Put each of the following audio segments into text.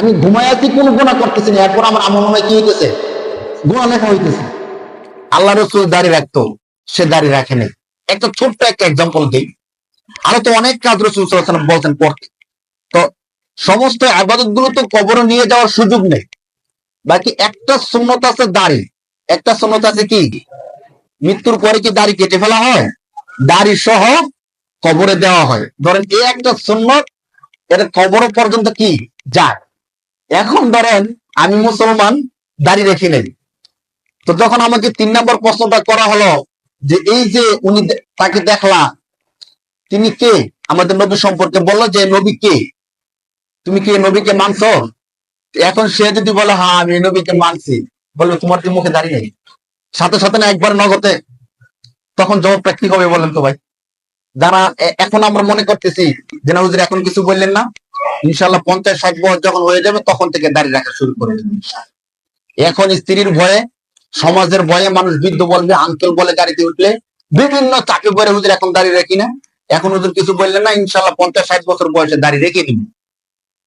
আমি আছি কোন গুণা করতেছি না? এরপর আমার আমার মনে কি হইতেছে? গুণা লেখা হইতেছে। আল্লাহ রসুল দাঁড়িয়ে রাখতো, সে দাঁড়িয়ে রাখে নাই। একটা ছোট্ট একটা এক্সাম্পল দিই। আরও তো অনেক কাজ রসুল ওয়াসাল্লাম বলতেন করতে তো সমস্ত আবাদতগুলো তো কবরে নিয়ে যাওয়ার সুযোগ নেই। বাকি একটা সুন্নত আছে দাড়ি। একটা সুন্নত আছে কি? মৃত্যুর পরে কি দাড়ি কেটে ফেলা হয়? দাড়ি সহ কবরে দেওয়া হয়। ধরেন এই একটা সুন্নত, এটা কবর পর্যন্ত কি? যায়। এখন ধরেন আমি মুসলমান, দাড়ি রেখে নেই। তো যখন আমাকে তিন নম্বর প্রশ্নটা করা হলো যে এই যে উনি তাকে দেখলা, তিনি কে? আমাদের নবী সম্পর্কে বলল যে, নবী কে? তুমি কি নবীকে মানছ? এখন সে যদি বলে হ্যাঁ আমি নবীকে মানছি। বলবে, তোমার কি মুখে দাঁড়িয়ে সাথে সাথে না একবার নগদে। তখন জবাবটা কি হবে বলেন তো ভাই? যারা এখন আমরা মনে করতেছি যে এখন কিছু বললেন না। ইনশাল্লাহ পঞ্চাশ ষাট বছর যখন হয়ে যাবে, তখন থেকে দাঁড়িয়ে রাখা শুরু করে দেবে। এখন স্ত্রীর ভয়ে, সমাজের ভয়ে মানুষ বৃদ্ধ বলবে, আঙ্কেল বলে গাড়িতে উঠলে, বিভিন্ন চাপে পড়ে হুজুর এখন দাঁড়িয়ে রাখি না। এখন হুজুর কিছু বললেন না ইনশাল্লাহ পঞ্চাশ ষাট বছর বয়সে দাঁড়িয়ে রেখে নিব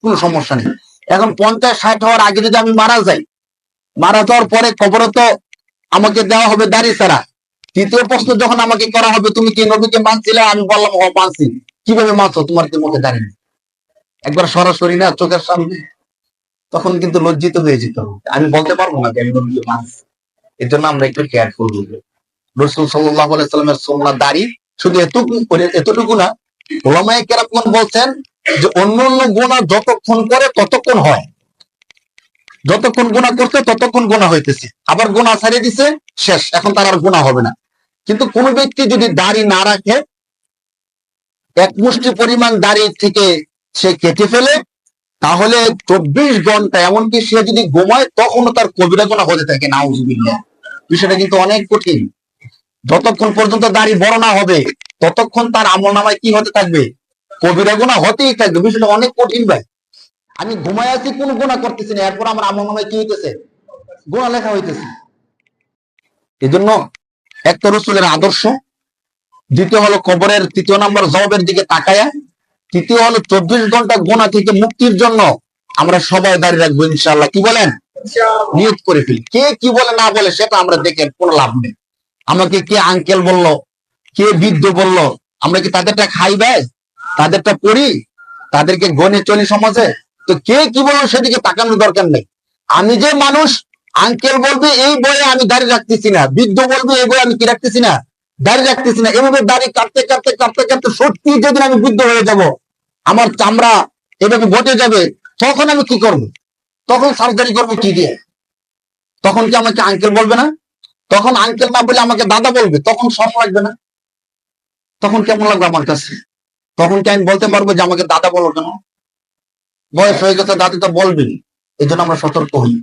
কোনো সমস্যা নেই। এখন পঞ্চাশ ষাট হওয়ার আগে যদি আমি মারা যাই, মারা যাওয়ার পরে খবরে তো আমাকে দেওয়া হবে দাঁড়িয়ে ছাড়া। তৃতীয় প্রশ্ন যখন আমাকে করা হবে, তুমি কি নবীকে মানছিলে? আমি বললাম, ও মানছি। কীভাবে মানছো? তোমার কি মুখে দাঁড়িয়ে? একবার সরাসরি না চোখের সামনে, তখন কিন্তু লজ্জিত হয়ে যেত আমি বলতে পারব না যে আমি নবীকে মানছি এর জন্য আমরা একটু কেয়ারফুল হব। রসুল সাল্লাহ সাল্লামের সোমনা দাড়ি শুধু এতটুকু এতটুকু না, ওলামায় কেরাপন বলছেন যে অন্য অন্য গুণা যতক্ষণ করে ততক্ষণ হয়। যতক্ষণ গুণা করতে ততক্ষণ গুণা হইতেছে। আবার গুণা ছাড়িয়ে দিছে, শেষ। এখন তার আর গুণা হবে না। কিন্তু কোন ব্যক্তি যদি দাড়ি না রাখে, এক মুষ্টি পরিমাণ দাড়ি থেকে সে কেটে ফেলে, তাহলে চব্বিশ ঘণ্টা, এমনকি সে যদি ঘুমায়, তখনও তার কবিরা গোনা হতে থাকে না বিষয়টা কিন্তু অনেক কঠিন। যতক্ষণ পর্যন্ত দাড়ি বড় না হবে, ততক্ষণ তার আমল নামায় কি হতে থাকবে? কবিরা গোনা হতেই থাকবে। বিষয়টা অনেক কঠিন ভাই। আমি ঘুমায় আছি, কোন গুণা করতেছি না। এরপর আমার আমল নামায় কি হইতেছে? গুণা লেখা হইতেছে। এই জন্য এক তো রসুলের আদর্শ, দ্বিতীয় হলো কবরের তৃতীয় নম্বর জবাবের দিকে তাকায়া তৃতীয় হলো চব্বিশ ঘণ্টা গোনা থেকে মুক্তির জন্য আমরা সবাই দাঁড়িয়ে রাখব ইনশাল্লাহ কি বলেন? নিয়ত করে ফেলি। কে কি বলে না বলে সেটা আমরা দেখে কোনো লাভ নেই। আমাকে কে আঙ্কেল বলল? কে বৃদ্ধ বলল? আমরা কি তাদেরটা খাই ভাই? তাদেরটা পড়ি? তাদেরকে গনে চলি সমাজে? তো কে কি বলল সেদিকে তাকানোর দরকার নেই। আমি যে মানুষ আঙ্কেল বলবে এই বয়ে আমি দাঁড়িয়ে রাখতেছি না। বৃদ্ধ বলবে এই বয়ে আমি কি রাখতেছি না? দাঁড়িয়ে রাখতেছি না। এভাবে দাড়ি কাটতে কাটতে কাটতে কাটতে সত্যি যেদিন আমি বৃদ্ধ হয়ে যাব আমার চামড়া এভাবে বটে যাবে, তখন আমি কি করব? তখন সার্জারি করব কি দিয়ে? তখন কি আমাকে আঙ্কেল বলবে না? তখন আঙ্কেল না বলে আমাকে দাদা বলবে, তখন সব লাগবে না। তখন কেমন লাগবে আমার কাছে? তখন কি আমি বলতে পারব যে আমাকে দাদা বলো কেন? বয়স হয়ে গেছে, দাদি তো বলবেন এই জন্য আমরা সতর্ক হই।